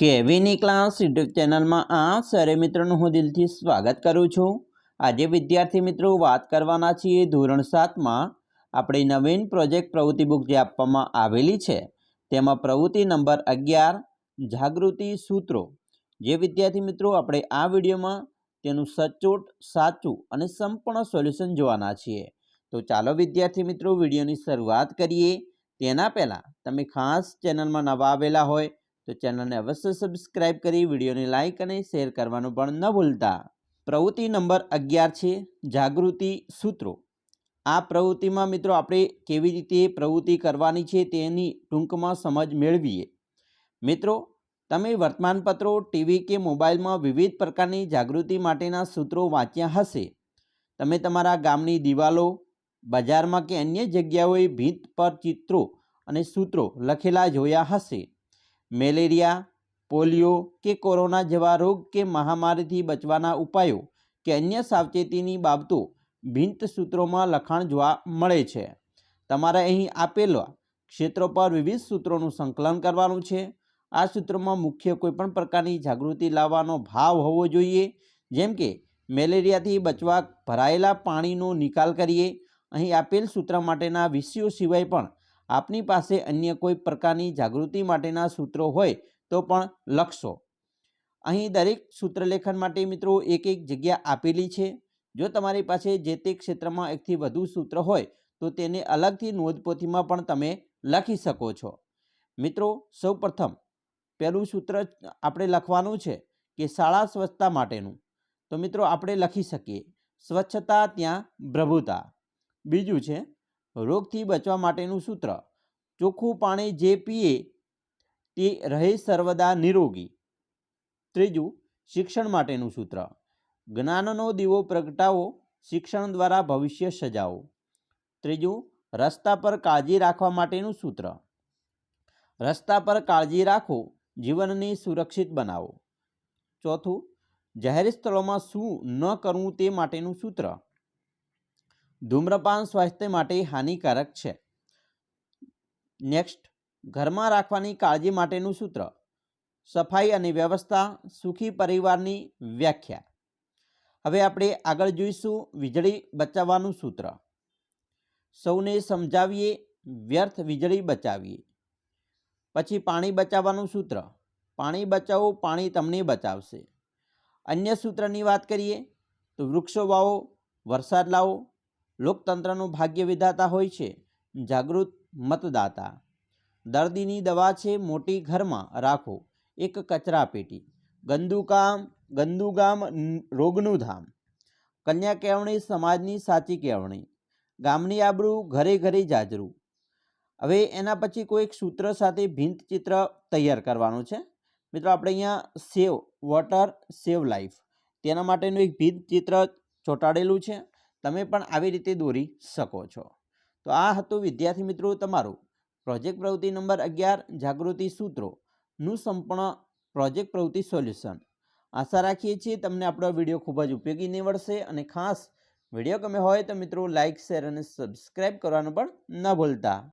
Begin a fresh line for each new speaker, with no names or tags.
કેવીની class YouTube ચેનલમાં આ સરે મિત્રોનું હું દિલથી સ્વાગત કરું છું. આજે વિદ્યાર્થી મિત્રો વાત કરવાના છીએ ધોરણ સાતમાં. આપણી નવીન પ્રોજેક્ટ પ્રવૃત્તિ બુક જે આપવામાં આવેલી છે, તેમાં પ્રવૃત્તિ નંબર અગિયાર, જાગૃતિ સૂત્રો. જે વિદ્યાર્થી મિત્રો આપણે આ વિડીયોમાં તેનું સચોટ, સાચું અને સંપૂર્ણ સોલ્યુશન જોવાના છીએ. તો ચાલો વિદ્યાર્થી મિત્રો વિડીયોની શરૂઆત કરીએ. તેના પહેલાં તમે ખાસ ચેનલમાં નવા આવેલા હોય તો ચેનલને અવશ્ય સબસ્ક્રાઇબ કરી, વિડીયોને લાઇક અને શેર કરવાનું પણ ન ભૂલતા. પ્રવૃત્તિ નંબર અગિયાર છે, જાગૃતિ સૂત્રો. આ પ્રવૃત્તિમાં મિત્રો આપણે કેવી રીતે પ્રવૃત્તિ કરવાની છે તેની ટૂંકમાં સમજ મેળવીએ. મિત્રો, તમે વર્તમાનપત્રો, ટીવી કે મોબાઈલમાં વિવિધ પ્રકારની જાગૃતિ માટેના સૂત્રો વાંચ્યા હશે. તમે તમારા ગામની દિવાલો, બજારમાં કે અન્ય જગ્યાઓએ ભીંત પર ચિત્રો અને સૂત્રો લખેલા જોયા હશે. મેલેરિયા, પોલિયો કે કોરોના જેવા રોગ કે મહામારીથી બચવાના ઉપાયો કે અન્ય સાવચેતીની બાબતો ભિન્ત સૂત્રોમાં લખાણ જોવા મળે છે. તમારે અહીં આપેલા ક્ષેત્રો પર વિવિધ સૂત્રોનું સંકલન કરવાનું છે. આ સૂત્રોમાં મુખ્ય કોઈપણ પ્રકારની જાગૃતિ લાવવાનો ભાવ હોવો જોઈએ. જેમ કે, મેલેરિયાથી બચવા ભરાયેલા પાણીનો નિકાલ કરીએ. અહીં આપેલ સૂત્ર માટેના વિષયો સિવાય પણ આપની પાસે અન્ય કોઈ પ્રકારની જાગૃતિ માટેના સૂત્રો હોય તો પણ લખશો. અહીં દરેક સૂત્રલેખન માટે મિત્રો એક એક જગ્યા આપેલી છે. જો તમારી પાસે જે તે ક્ષેત્રમાં એકથી વધુ સૂત્ર હોય તો તેને અલગથી નોંધપોથીમાં પણ તમે લખી શકો છો. મિત્રો, સૌપ્રથમ પહેલું સૂત્ર આપણે લખવાનું છે કે શાળા સ્વચ્છતા માટેનું. તો મિત્રો, આપણે લખી શકીએ. સ્વચ્છતા, ત્યાં પ્રભુતા. બીજું છે રોગથી બચવા માટેનું સૂત્ર. ચોખ્ખું પાણી જે પીએ તે રહે સર્વદા નિરોગી. ત્રીજું, શિક્ષણ માટેનું સૂત્ર. જ્ઞાનનો દીવો પ્રગટાવો, શિક્ષણ દ્વારા ભવિષ્ય સજાવો. ત્રીજું, રસ્તા પર કાળજી રાખવા માટેનું સૂત્ર. રસ્તા પર કાળજી રાખો, જીવનને સુરક્ષિત બનાવો. ચોથું, જાહેર સ્થળોમાં શું ન કરવું તે માટેનું સૂત્ર. ધૂમ્રપાન સ્વાસ્થ્ય માટે હાનિકારક છે. નેક્સ્ટ ઘરમાં રાખવાની કાળજી માટેનું સૂત્ર. સફાઈ અને વ્યવસ્થા સુખી પરિવારની વ્યાખ્યા. હવે આપણે આગળ જોઈશું વીજળી બચાવવાનું સૂત્ર. સૌને સમજાવીએ, વ્યર્થ વીજળી બચાવીએ. પછી પાણી બચાવવાનું સૂત્ર. પાણી બચાવો, પાણી તમને બચાવશે. અન્ય સૂત્રની વાત કરીએ તો વૃક્ષો વાવો, વરસાદ લાવો લોકતંત્રનું ભાગ્ય વિધાતા હોય છે. જાગૃત મતદાતા. દર્દીની દવા છે, મોટી ઘરમાં રાખો. એક કચરા પેટી. ગંદુ કામ રોગનું ધામ. કન્યા કેળવણી સમાજની સાચી કેળવણી. ગામની આબરૂ ઘરે ઘરે જાજરું. હવે એના પછી કોઈક સૂત્ર સાથે ભીંત ચિત્ર તૈયાર કરવાનું છે. મિત્રો, આપણે અહીંયા સેવ, વોટર સેવ લાઈફ. તેના માટેનું એક ભીંત ચિત્ર ચોંટાડેલું છે. તમે પણ આવી રીતે દોરી શકો છો. તો આ હતું વિદ્યાર્થી મિત્રો તમારું પ્રોજેક્ટ પ્રવૃત્તિ નંબર અગિયાર, જાગૃતિ સૂત્રોનું સંપૂર્ણ પ્રોજેક્ટ પ્રવૃત્તિ સોલ્યુશન. આશા રાખીએ છીએ તમને આપણો વીડિયો ખૂબ જ ઉપયોગી નીવડશે અને ખાસ વીડિયો ગમે હોય તો મિત્રો લાઇક શેર અને સબસ્ક્રાઈબ કરવાનું પણ ન ભૂલતા.